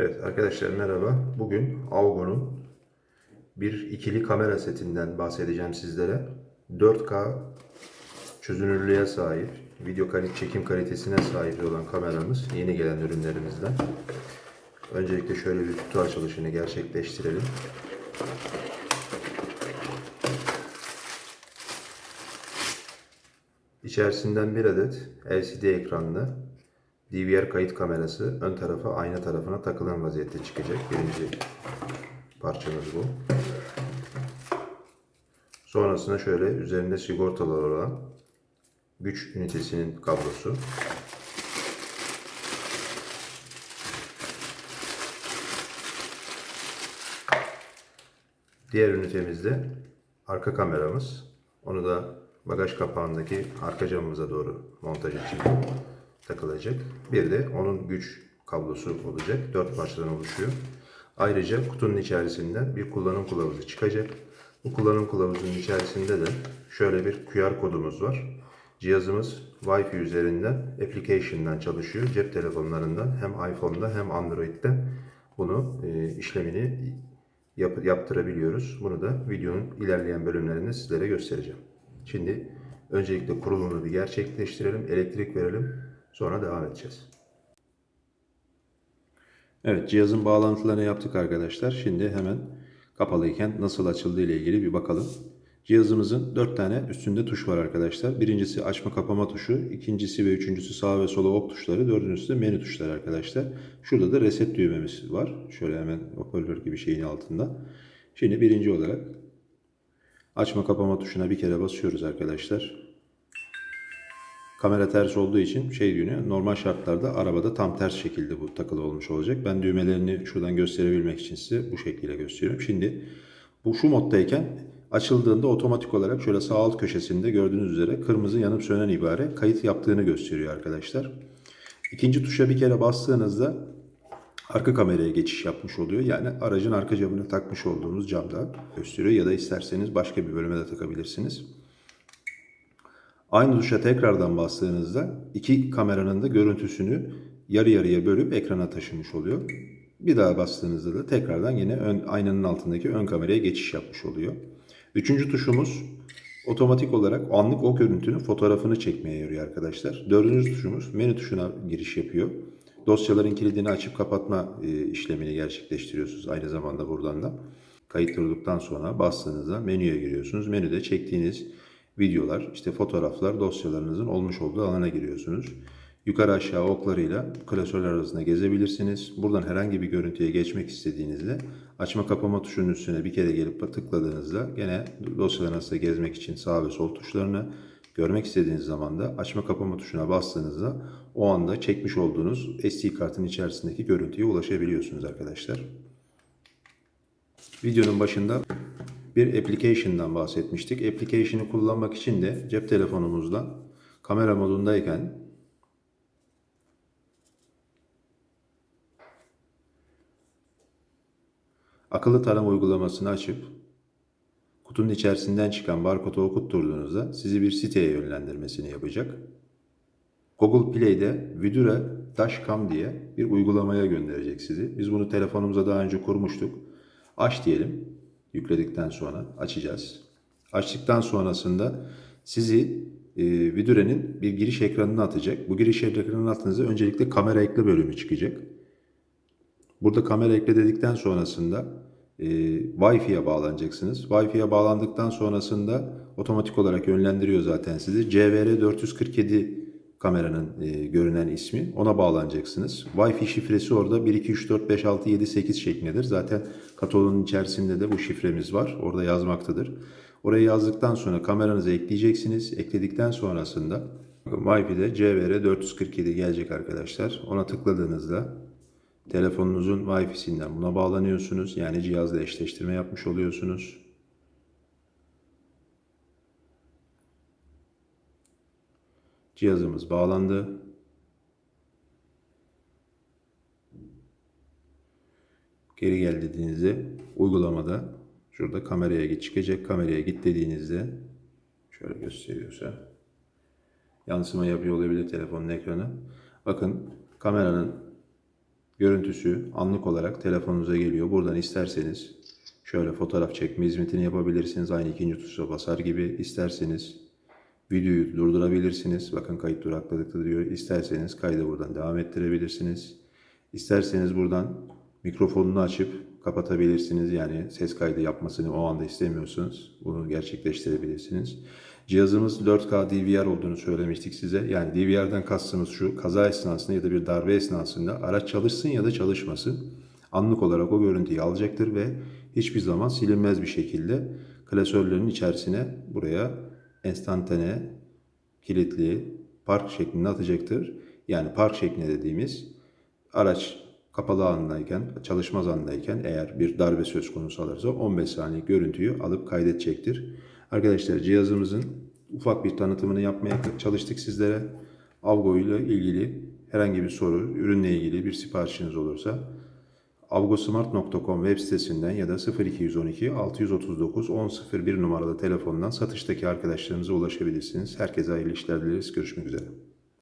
Evet arkadaşlar merhaba. Bugün Augo'nun bir ikili kamera setinden bahsedeceğim sizlere. 4K çözünürlüğe sahip, video kalite, çekim kalitesine sahip olan kameramız yeni gelen ürünlerimizden. Öncelikle şöyle bir kutu açılışını gerçekleştirelim. İçerisinden bir adet LCD ekranlı DVR kayıt kamerası ön tarafa ayna tarafına takılan vaziyette çıkacak. Birinci parçamız bu. Sonrasında şöyle üzerinde sigortalar olan güç ünitesinin kablosu. Diğer ünitemizde arka kameramız. Onu da bagaj kapağındaki arka camımıza doğru montaj için takılacak. Bir de onun güç kablosu olacak. Dört parçadan oluşuyor. Ayrıca kutunun içerisinden bir kullanım kılavuzu çıkacak. Bu kullanım kılavuzunun içerisinde de şöyle bir QR kodumuz var. Cihazımız Wi-Fi üzerinden application'dan çalışıyor. Cep telefonlarından hem iPhone'da hem Android'den bunu e, işlemini yap, yaptırabiliyoruz. Bunu da videonun ilerleyen bölümlerinde sizlere göstereceğim. Şimdi öncelikle kurulumunu bir gerçekleştirelim, elektrik verelim, sonra devam edeceğiz. Evet, cihazın bağlantılarını yaptık arkadaşlar. Şimdi hemen kapalıyken nasıl açıldığı ile ilgili bir bakalım. Cihazımızın 4 tane üstünde tuş var arkadaşlar. Birincisi açma kapama tuşu, ikincisi ve üçüncüsü sağ ve sola ok tuşları, dördüncüsü de menü tuşları arkadaşlar. Şurada da reset düğmemiz var. Şöyle hemen hoparlör gibi şeyin altında. Şimdi birinci olarak açma kapama tuşuna bir kere basıyoruz arkadaşlar. Kamera ters olduğu için şey diyor normal şartlarda arabada tam ters şekilde bu takılı olmuş olacak. Ben düğmelerini şuradan gösterebilmek için size bu şekilde gösteriyorum. Şimdi bu şu moddayken açıldığında otomatik olarak şöyle sağ alt köşesinde gördüğünüz üzere kırmızı yanıp sönen ibare kayıt yaptığını gösteriyor arkadaşlar. İkinci tuşa bir kere bastığınızda arka kameraya geçiş yapmış oluyor. Yani aracın arka camına takmış olduğunuz camda gösteriyor ya da isterseniz başka bir bölüme de takabilirsiniz. Aynı tuşa tekrardan bastığınızda iki kameranın da görüntüsünü yarı yarıya bölüp ekrana taşımış oluyor. Bir daha bastığınızda da tekrardan yine ön, aynanın altındaki ön kameraya geçiş yapmış oluyor. Üçüncü tuşumuz otomatik olarak anlık o görüntünün fotoğrafını çekmeye yarıyor arkadaşlar. Dördüncü tuşumuz menü tuşuna giriş yapıyor. Dosyaların kilidini açıp kapatma e, işlemini gerçekleştiriyorsunuz aynı zamanda buradan da. Kayıt durduktan sonra bastığınızda menüye giriyorsunuz. Menüde çektiğiniz videolar, işte fotoğraflar, dosyalarınızın olmuş olduğu alana giriyorsunuz. Yukarı aşağı oklarıyla klasörler arasında gezebilirsiniz. Buradan herhangi bir görüntüye geçmek istediğinizde açma kapama tuşunun üstüne bir kere gelip tıkladığınızda gene dosyalar arasında gezmek için sağ ve sol tuşlarını görmek istediğiniz zaman da açma kapama tuşuna bastığınızda o anda çekmiş olduğunuz SD kartın içerisindeki görüntüye ulaşabiliyorsunuz arkadaşlar. Videonun başında bir application'dan bahsetmiştik. Application'ı kullanmak için de cep telefonumuzda kamera modundayken akıllı tarama uygulamasını açıp kutunun içerisinden çıkan barkodu okutturduğunuzda sizi bir siteye yönlendirmesini yapacak. Google Play'de Vidura Dashcam diye bir uygulamaya gönderecek sizi. Biz bunu telefonumuza daha önce kurmuştuk. Aç diyelim. Yükledikten sonra açacağız. Açtıktan sonrasında sizi e, Vidura'nın bir giriş ekranına atacak. Bu giriş ekranının altınızda öncelikle kamera ekle bölümü çıkacak. Burada kamera ekle dedikten sonrasında e, Wi-Fi'ye bağlanacaksınız. Wi-Fi'ye bağlandıktan sonrasında otomatik olarak yönlendiriyor zaten sizi. CVR 447 kameranın e, görünen ismi. Ona bağlanacaksınız. Wi-Fi şifresi orada 1, 2, 3, 4, 5, 6, 7, 8 şeklindedir. Zaten kataloğun içerisinde de bu şifremiz var. Orada yazmaktadır. Oraya yazdıktan sonra kameranızı ekleyeceksiniz. Ekledikten sonrasında Wi-Fi'de CVR 447 gelecek arkadaşlar. Ona tıkladığınızda telefonunuzun Wi-Fi'sinden buna bağlanıyorsunuz. Yani cihazla eşleştirme yapmış oluyorsunuz. Cihazımız bağlandı. Geri gel dediğinizde uygulamada şurada kameraya git çıkacak. Kameraya git dediğinizde şöyle gösteriyorsa yansıma yapıyor olabilir telefonun ekranı. Bakın kameranın görüntüsü anlık olarak telefonunuza geliyor. Buradan isterseniz şöyle fotoğraf çekme hizmetini yapabilirsiniz. Aynı ikinci tuşa basar gibi isterseniz videoyu durdurabilirsiniz. Bakın kayıt durakladıkta diyor. İsterseniz kaydı buradan devam ettirebilirsiniz. İsterseniz buradan mikrofonunu açıp kapatabilirsiniz. Yani ses kaydı yapmasını o anda istemiyorsunuz. Bunu gerçekleştirebilirsiniz. Cihazımız 4K DVR olduğunu söylemiştik size. Yani DVR'den kastımız şu kaza esnasında ya da bir darbe esnasında araç çalışsın ya da çalışmasın. Anlık olarak o görüntüyü alacaktır ve hiçbir zaman silinmez bir şekilde klasörlerin içerisine buraya enstantane kilitli park şeklinde atacaktır. Yani park şeklinde dediğimiz araç kapalı andayken, çalışmaz andayken eğer bir darbe söz konusu alırsa 15 saniye görüntüyü alıp kaydedecektir. Arkadaşlar cihazımızın ufak bir tanıtımını yapmaya çalıştık sizlere. Avgo ile ilgili herhangi bir soru, ürünle ilgili bir siparişiniz olursa avgosmart.com web sitesinden ya da 0212 639 1001 numaralı telefondan satıştaki arkadaşlarınıza ulaşabilirsiniz. Herkese hayırlı işler dileriz. Görüşmek üzere.